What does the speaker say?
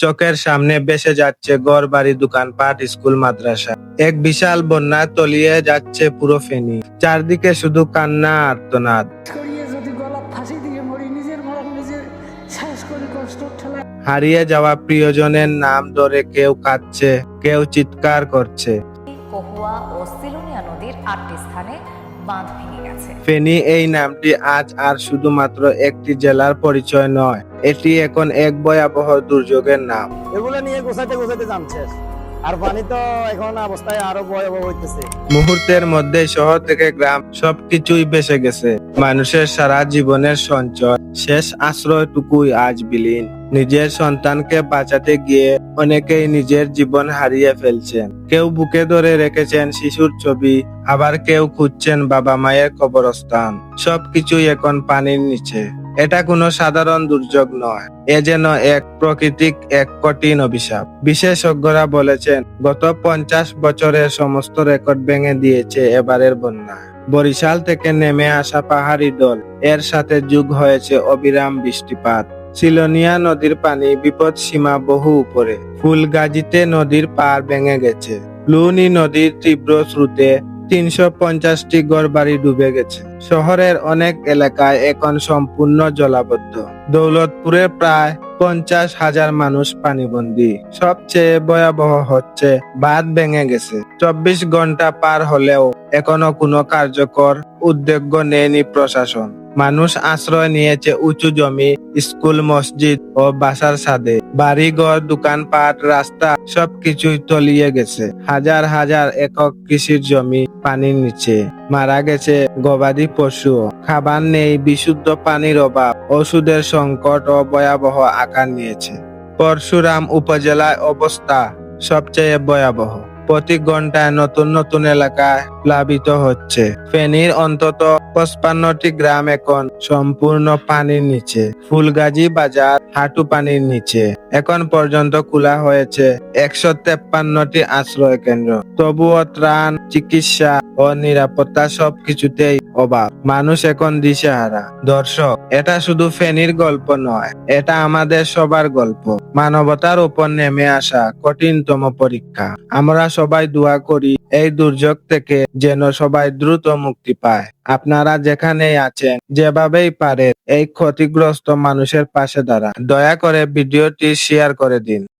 চোখের সামনে বেসে যাচ্ছে গড় বাড়ি দোকানপাট স্কুল মাদ্রাসা। এক বিশাল বন্যা তলিয়ে যাচ্ছে পুরো ফেনী। চারদিকে শুধু কান্না আর্তনাদ। হারিয়ে যাওয়া প্রিয়জনের নাম ধরে কেউ কাঁদছে কেউ চিৎকার করছে। কহুয়া ও সিলুনিয়া নদীর আটটি স্থানে বাঁধ ভেঙে গেছে। ফেনী এই নামটি আজ আর শুধুমাত্র একটি জেলার পরিচয় নয় এটি এখন এক ভয়াবহ দুর্যোগের নাম। এগুলো নিয়ে গোছাইতে গোছাইতে জানছে আর পানি তো এখন অবস্থায় আরও ভয়াবহ হইতেছে। মুহূর্তের মধ্যে শহর থেকে গ্রাম সবকিছুই বেসে গেছে। মানুষের সারা জীবনের সঞ্চয়, শেষ আশ্রয়টুকুই আজ বিলীন। নিজের সন্তানকে বাঁচাতে গিয়ে অনেকেই নিজের জীবন হারিয়ে ফেলছেন। কেউ বুকে ধরে রেখেছেন শিশুর ছবি, আবার কেউ খুঁজছেন বাবা মায়ের কবরস্থান। সবকিছুই এখন পানির নিচে। এটা কোনো সাধারণ দুর্যোগ নয়। এ যেন এক প্রকৃতিক এক কঠিন অভিশাপ। বিশেষজ্ঞরা বলেছেন, গত পঞ্চাশ বছরের সমস্ত রেকর্ড ভেঙে দিয়েছে এবারের বন্যা বরিশাল থেকে নেমে আসা পাহাড়ি দল এর সাথে যুগ হয়েছে অবিরাম বৃষ্টিপাত। সিলোনিয়া নদীর পানি বিপদ সীমা বহু উপরে। ফুলগাজীতে নদীর পার ভেঙে গেছে। লুনি নদীর তীব্র স্রোতে তিনশো পঞ্চাশটি ঘরবাড়ি ডুবে গেছে। শহরের অনেক এলাকায় এখন সম্পূর্ণ জলাবদ্ধ। দৌলতপুরে প্রায় পঞ্চাশ হাজার মানুষ পানিবন্দী। সবচেয়ে ভয়াবহ হচ্ছে, বাঁধ ভেঙে গেছে। চব্বিশ ঘণ্টা পার হলেও এখনও কোনো কার্যকর উদ্যোগ নেয়নি প্রশাসন। মানুষ আশ্রয় নিয়েছে উঁচু জমি, স্কুল, মসজিদ ও বাসার ছাদে। বাড়িঘর, দোকানপাট, রাস্তা, সবকিছুই তলিয়ে গেছে। হাজার হাজার একক কৃষির জমি পানির নিচে। মারা গেছে গবাদি পশু। খাবার নেই, বিশুদ্ধ পানির অভাব। ওষুধের সংকট ও ভয়াবহ আকার নিয়েছে। পরশুরাম উপজেলায় অবস্থা সবচেয়ে ভয়াবহ। প্রতি ঘন্টায় নতুন নতুন এলাকায় প্লাবিত হচ্ছে। ফেনীর অন্তত পঁচপান্নটি গ্রাম এখন সম্পূর্ণ পানির নিচে। ফুলগাজী বাজার হাঁটু পানির নিচে। এখন পর্যন্ত খোলা হয়েছে একশো তেপ্পান্নটি আশ্রয় কেন্দ্র তবুও ত্রাণ, চিকিৎসা ও নিরাপত্তা সবকিছুতেই অভাব মানুষ এখন দিশেহারা। দর্শক, এটা শুধু ফেনীর গল্প নয়, এটা আমাদের সবার গল্প। মানবতার উপর নেমে আসা কঠিনতম পরীক্ষা। আমরা সবাই দোয়া করি এই দুর্যোগ থেকে যেন সবাই দ্রুত মুক্তি পায়। আপনারা যেখানেই আছেন, যেভাবেই পারেন, এই ক্ষতিগ্রস্ত মানুষের পাশে দাঁড়ান। দয়া করে ভিডিওটি শেয়ার করে দিন।